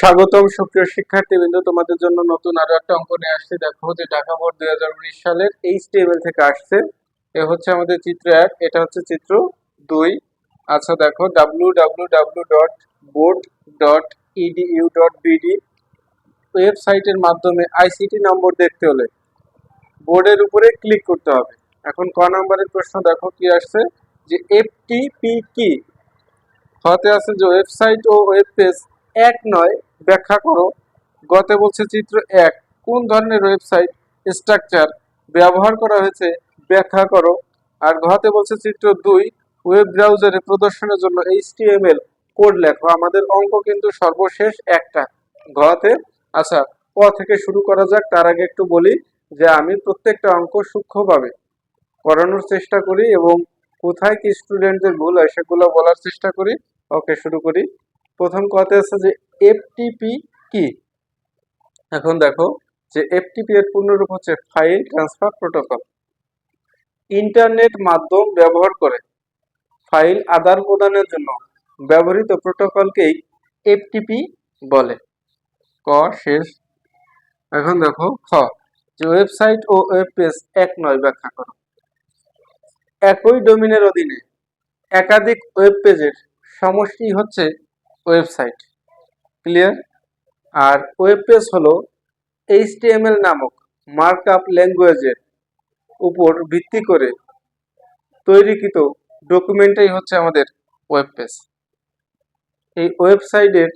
স্বাগতম সুপ্রিয় শিক্ষার্থীবৃন্দ। তোমাদের জন্য নতুন আরও একটা অঙ্ক নিয়ে আসছে। দেখো যে ঢাকা বোর্ড দুই হাজার উনিশ সালের এইচটিএমএল থেকে আসছে। এ হচ্ছে আমাদের চিত্র এক, এটা হচ্ছে চিত্র দুই। আচ্ছা দেখো W W W dot board dot E D U dot B D ওয়েবসাইটের মাধ্যমে আইসিটি নম্বর দেখতে হলে বোর্ডের উপরে ক্লিক করতে হবে। এখন ক নম্বরের প্রশ্ন দেখো কি আসছে? যে এফটিপি কি? হতে আছে যে ওয়েবসাইট ও ওয়েব পেজ এক নয় ব্যাখ্যা করো। গতে বলছে চিত্র এক, কোন ধরনের ওয়েবসাইট স্ট্রাকচার ব্যবহার করা হয়েছে ব্যাখ্যা করো। আর ঘতে বলছে চিত্র দুই ওয়েব ব্রাউজারে প্রদর্শনের জন্য এইচটিএমএল কোড লেখো। আমাদের অঙ্ক কিন্তু সর্বশেষ একটা। ঘতে আচ্ছা ক থেকে শুরু করা যাক। তার আগে একটু বলি যে আমি প্রত্যেকটা অঙ্ক সূক্ষ্মভাবে করানোর চেষ্টা করি এবং কোথায় কি স্টুডেন্টদের ভুল হয় সেগুলো বলার চেষ্টা করি। ওকে, শুরু করি। প্রথম কথা আছে যে এফটিপি কি? এখন দেখো যে এফটিপি এর পূর্ণরূপ হচ্ছে ফাইল ট্রান্সফার প্রোটোকল ইন্টারনেট মাধ্যম ব্যবহার করে ফাইল আদান প্রদানের জন্য ব্যবহৃত প্রোটোকলকেই এফটিপি বলে। ক, শেষ। এখন দেখো খ, যে ওয়েবসাইট ও ওয়েব পেজ এক নয় ব্যাখ্যা করো। একই ডোমিনের অধীনে একাধিক ওয়েব পেজের সমষ্টি হচ্ছে ওয়েবসাইট ক্লিয়ার আর ওয়েব পেজ হলো এইচটিএমএল নামক মার্কআপ ল্যাঙ্গুয়েজের উপর ভিত্তি করে তৈরিকৃত ডকুমেন্টাই হচ্ছে আমাদের ওয়েব পেজ এই ওয়েবসাইটের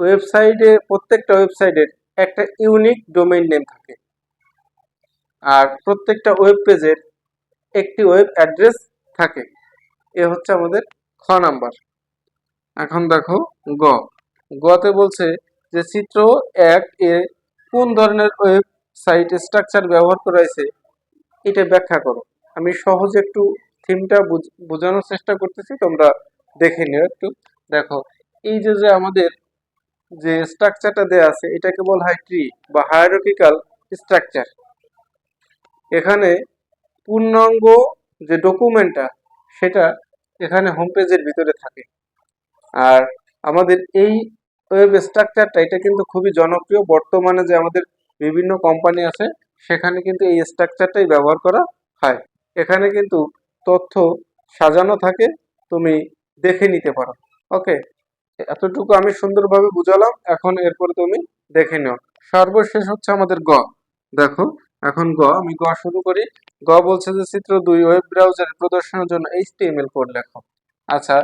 ওয়েবসাইটে প্রত্যেকটা ওয়েবসাইটের একটা ইউনিক ডোমেইন নেম থাকে। আর প্রত্যেকটা ওয়েব পেজের একটি ওয়েব অ্যাড্রেস থাকে। এ হচ্ছে আমাদের খ নাম্বার। এখন দেখো গ। গতে বলছে যে চিত্র এক এ কোন ধরনের ওয়েবসাইট স্ট্রাকচার ব্যবহার করা হয়েছে, এটা ব্যাখ্যা করো। আমি সহজ একটু থিমটা বোঝানোর চেষ্টা করতেছি, তোমরা দেখে নিও একটু। দেখো, এই যে যে আমাদের যে স্ট্রাকচারটা দেয়া আছে এটাকে বলা হয় ট্রি বা হায়ারোকিক্যাল স্ট্রাকচার। এখানে পূর্ণাঙ্গ যে ডকুমেন্টটা, সেটা এখানে হোম পেজের ভিতরে থাকে। আর আমাদের এই ওয়েব স্ট্রাকচারটা এটা কিন্তু খুবই জনপ্রিয়। বর্তমানে যে আমাদের বিভিন্ন কোম্পানি আছে, সেখানে কিন্তু এই স্ট্রাকচারটাই ব্যবহার করা হয়। এখানে কিন্তু তথ্য সাজানো থাকে, তুমি দেখে নিতে পারো। ওকে এতটুকু আমি সুন্দরভাবে বুঝালাম। এখন এরপরে তুমি দেখে নিও। সর্বশেষ হচ্ছে আমাদের গ। দেখো, এখন গ, আমি গ শুরু করি। গ বলছে যে, চিত্র দুই ওয়েব ব্রাউজারে প্রদর্শনের জন্য এইচটিএমএল কোড লেখো। আচ্ছা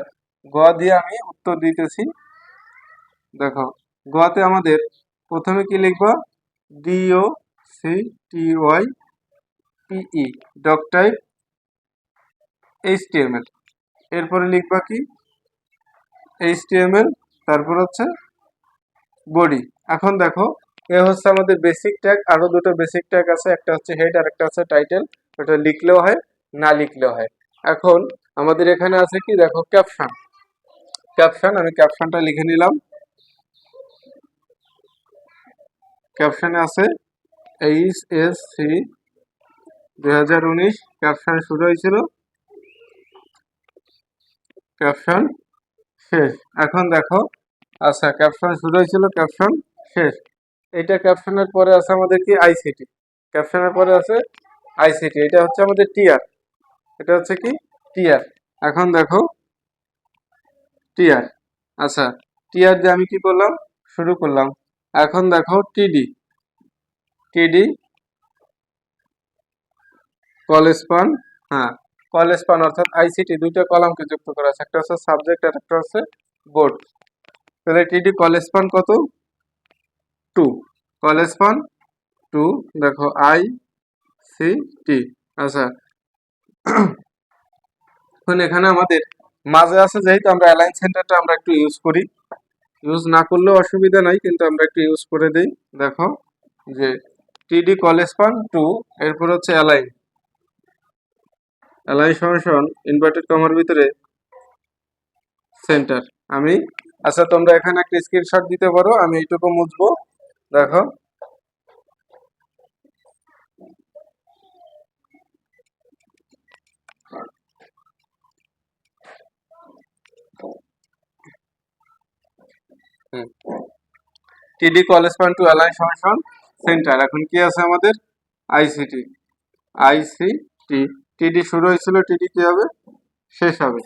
গ দিয়ে আমি উত্তর দিতেছি। দেখো গতে আমাদের প্রথমে কি লিখবা? D O C T Y P E doc type H T M L এরপরে লিখবা কি? এইচটিএমএল তারপর হচ্ছে বডি এখন দেখো, এ হচ্ছে আমাদের বেসিক ট্যাগ আরও দুটো বেসিক ট্যাগ আছে, একটা হচ্ছে হেড আর একটা হচ্ছে টাইটেল ওটা লিখলেও হয়, না লিখলেও হয়। এখন আমাদের এখানে আছে কি? দেখো ক্যাপশন ক্যাপশন আমি ক্যাপশনটা লিখে নিলাম। ক্যাপশনে আছে এইচ এস সি দুই হাজার উনিশ ক্যাপশন শুরু হয়েছিল। ক্যাপশন শেষ। এখন দেখো আচ্ছা ক্যাপশন শুরু হয়েছিল ক্যাপশন শেষ। এটা ক্যাপশনের পরে আছে আমাদের কি? আইসিটি ক্যাপশনের পরে আছে আইসিটি এটা হচ্ছে আমাদের টিআর এটা হচ্ছে কি? টিআর এখন দেখো টিআর আচ্ছা টিআর দিয়ে আমি কি করলাম? শুরু করলাম। এখন দেখো টিডি। টিডি কলেজ পান হ্যাঁ কলেজ পান অর্থাৎ আইসিটি দুইটা কলামকে যুক্ত করা আছে। একটা হচ্ছে সাবজেক্ট আর একটা হচ্ছে বোর্ড। তাহলে টিডি কলেজ পান কত? টু। কলেজ পান টু, দেখো আই সি টি। আচ্ছা। এখন এখানে আমাদের মাঝে আছে যেহেতু আমরা অ্যালাইন সেন্টারটা আমরা একটু ইউজ করি। ইউজ না করলেও অসুবিধা নাই, কিন্তু আমরা একটু ইউজ করে দিই। দেখো, যে টিডি কলেজ পান টু এরপর হচ্ছে অ্যালাইন অ্যালাইন সমান ইনভার্টেড কমার ভিতরে সেন্টার আমি আচ্ছা তোমরা এখানে একটা স্ক্রিনশট দিতে পারো, আমি এইটুকু মুছবো। দেখো T D colspan two align function center. এখন কি আছে আমাদের? আইসিটি আইসিটি টিডি শুরু হয়েছিল, টিডি কি হবে? শেষ হবে।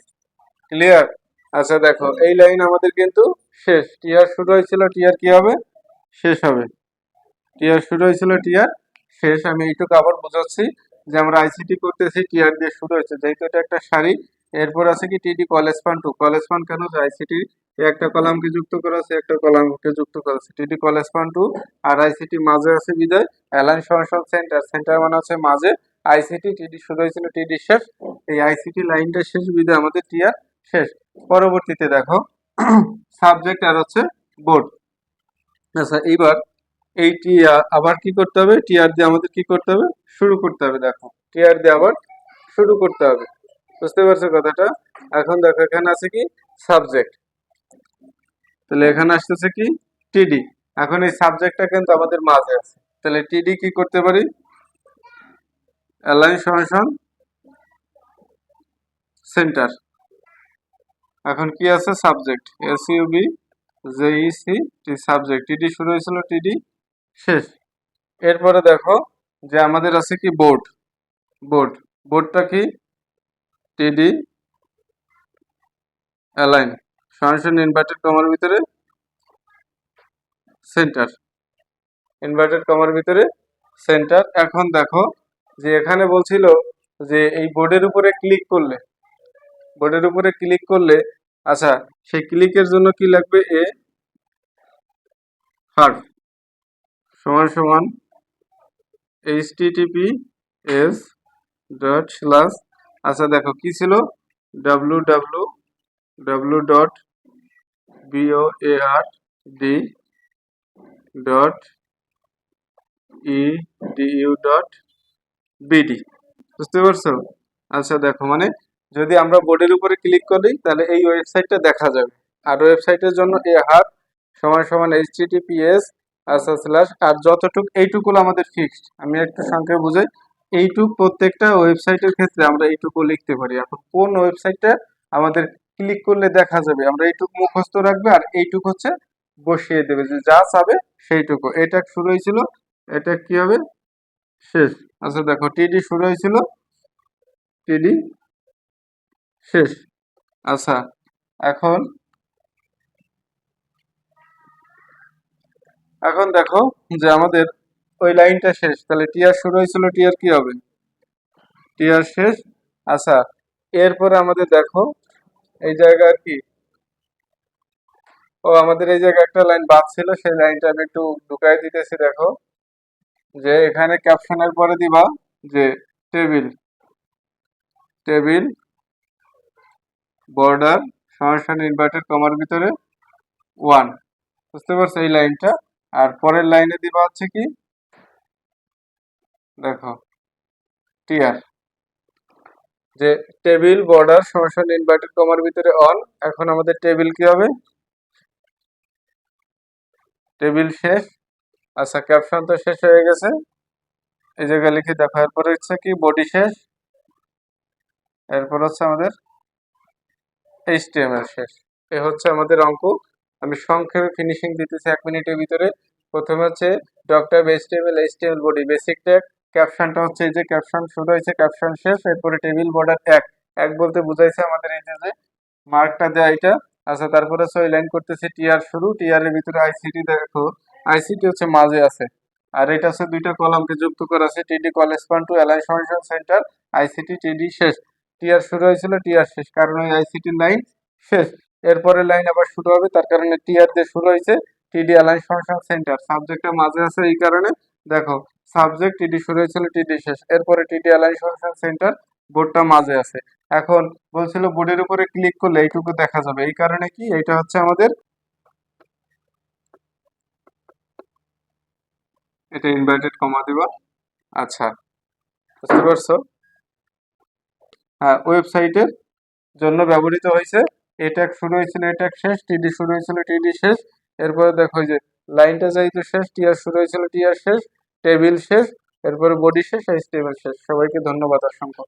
ক্লিয়ার আচ্ছা দেখো, এই লাইন আমাদের কিন্তু শেষ। টিআর শুরু হয়েছিল টিআর কি হবে? শেষ হবে। টিআর শুরু হয়েছিল টিআর শেষ। আমি এইটুকু আবার বোঝাচ্ছি যে আমরা আইসিটি করতেছি টিআর দিয়ে শুরু হয়েছে। যেহেতু এটা একটা সারি, এরপর আছে কি? T D colspan two colspan কেন? আইসিটি একটা কলামকে যুক্ত করা আছে একটা কলামকে যুক্ত করা আছে। টিডি কলেজ ফান টু আর আইসিটি মাঝে আছে বিদায় অ্যালাইন সমাশন সেন্টার সেন্টার মানে হচ্ছে মাঝে। আইসিটি টিডি শুরু হয়েছিল টিডি শেষ। এই আইসিটি লাইনটা শেষ, বিদায়, আমাদের টিআর শেষ। পরবর্তীতে দেখো সাবজেক্ট আর হচ্ছে বোর্ড আচ্ছা এইবার এই টিআর আবার কি করতে হবে? টিআর দিয়ে আমাদের কি করতে হবে? শুরু করতে হবে, দেখো। টিআর দিয়ে আবার শুরু করতে হবে। বুঝতে পারছ কথাটা? এখন দেখো, এখানে আছে কি? সাবজেক্ট তাহলে এখানে আসতেছে কি? টিডি এখন এই সাবজেক্টটা কিন্তু আমাদের মাঝে আছে। তাহলে টিডি কি করতে পারি? অ্যালাইন সমাধান সেন্টার এখন কি আছে? Subject S U B J E C T subject T D শুরু হয়েছিল টিডি শেষ। এরপরে দেখো যে আমাদের আছে কি বোর্ড বোর্ড বোর্ডটা কি? টিডি অ্যালাইন সরাসরি ইনভার্টেড কমার ভিতরে সেন্টার ইনভার্টেড কমার ভিতরে সেন্টার এখন দেখো যে এখানে বলছিল যে এই বোর্ডের উপরে ক্লিক করলে বোর্ডের উপরে ক্লিক করলে আচ্ছা সেই ক্লিকের জন্য কি লাগবে এ হার্ফ সমান সমান H T T P S dot slash আচ্ছা দেখো কি ছিল? W W W dot B O A R D dot E D U dot B D বুঝতে পারছ? আচ্ছা দেখো মানে যদি আমরা বোর্ডের উপরে ক্লিক করি, তাহলে এই ওয়েবসাইটটা দেখা যাবে। আর ওয়েবসাইটের জন্য এ হার সমান সমান এইচ টিটিপিএস আচ্ছা স্ল্যাশ আর যতটুক এইটুকু আমাদের ফিক্সড আমি একটু সংখ্যায় বুঝাই। এইটুক প্রত্যেকটা ওয়েবসাইটের ক্ষেত্রে আমরা এইটুকু লিখতে পারি। এখন কোন ওয়েবসাইটটা আমাদের ক্লিক করলে দেখা যাবে। আমরা এইটুকু মুখস্থ রাখবে আর এইটুকু হচ্ছে বসিয়ে দেবে। যে যা চাবে সেইটুকু। এটা শুরু হয়েছিল। এটা কি হবে? শেষ। আচ্ছা দেখো টিডি শুরু হয়েছিল। টিডি শেষ। আচ্ছা এখন এখন দেখো যে আমাদের ওই লাইনটা শেষ। তাহলে টিআর শুরু হয়েছিল টিআর কি হবে? টিআর শেষ। আচ্ছা এরপরে আমাদের দেখো এই জায়গায় কি। ও, আমাদের এই জায়গায় একটা লাইন বাদ ছিল, সেই লাইনটা আমি একটু ঢুকাই দিতেছি, দেখো। যে এখানে ক্যাপশনের পরে দিবা যে টেবিল টেবিল বর্ডার সরাসরি ইনভার্টেড কমার ভিতরে ওয়ান বুঝতে পারছ এই লাইনটা আর পরের লাইনে দিবা হচ্ছে কি? দেখো টিআর যে টেবিল বর্ডার সরাসরি ইনভার্টেড কমার ভিতরে অন এখন আমাদের টেবিল কি হবে? টেবিল শেষ আচ্ছা ক্যাপশন তো শেষ হয়ে গেছে। এই জায়গায় লিখে দেখো, এরপরে হচ্ছে কি বডি শেষ, এরপর হচ্ছে আমাদের এইচটিএমএল শেষ। এ হচ্ছে আমাদের অঙ্ক। আমি সংক্ষেপে ফিনিশিং দিতেছি এক মিনিটের ভিতরে। প্রথমে হচ্ছে doctype H T M L H T M L body basic tag ক্যাপশনটা হচ্ছে এই যে ক্যাপশন শুরু হয়েছে ক্যাপশন শেষ, এরপরে টেবিল বর্ডার এক। এক বলতে বুঝাইছে আমাদের এই যে মার্কটা দেয় এটা। আচ্ছা তারপরে হচ্ছে ওই লাইন করতেছে টিআর শুরু। টিআর এর ভিতরে আইসিটি দেখো। আইসিটি হচ্ছে মাঝে আছে। আর এটা হচ্ছে দুইটা কলামকে যুক্ত করা আছে। T D colspan two align solution center I C T T D শেষ। টিআর শুরু হয়েছিল টিআর শেষ। কারণ ওই আইসিটি লাইন শেষ। এরপরে লাইন আবার শুরু হবে, তার কারণে টিআর দিয়ে শুরু হয়েছে। টিডি অ্যালাইন সলিউশন সেন্টার সাবজেক্টটা মাঝে আছে এই কারণে। দেখো সাবজেক্ট টিডি শুরু হয়েছিল টিডি শেষ। এরপরে টিডি সলিউশন সেন্টার বোর্ডটা মাঝে আছে। এখন বলছিল বোর্ডের উপরে ক্লিক করলে এইটুকু দেখা যাবে। এই কারণে কি? এটা হচ্ছে আমাদের এটা ইনভার্টেড কমা দিবা। আচ্ছা বুঝতে পারছ? হ্যাঁ ওয়েবসাইটের জন্য ব্যবহৃত হয়েছে। এটা শুরু হয়েছিল এটা শেষ, টিডি শুরু হয়েছিল, টিডি শেষ। এরপরে দেখো যে, লাইনটা যাইতো শেষ, টিআর শুরু হয়েছিল, টিআর শেষ। টেবিল শেষ এরপরে বডি শেষ আর টেবিল শেষ। সবাইকে ধন্যবাদ অসংখ্য।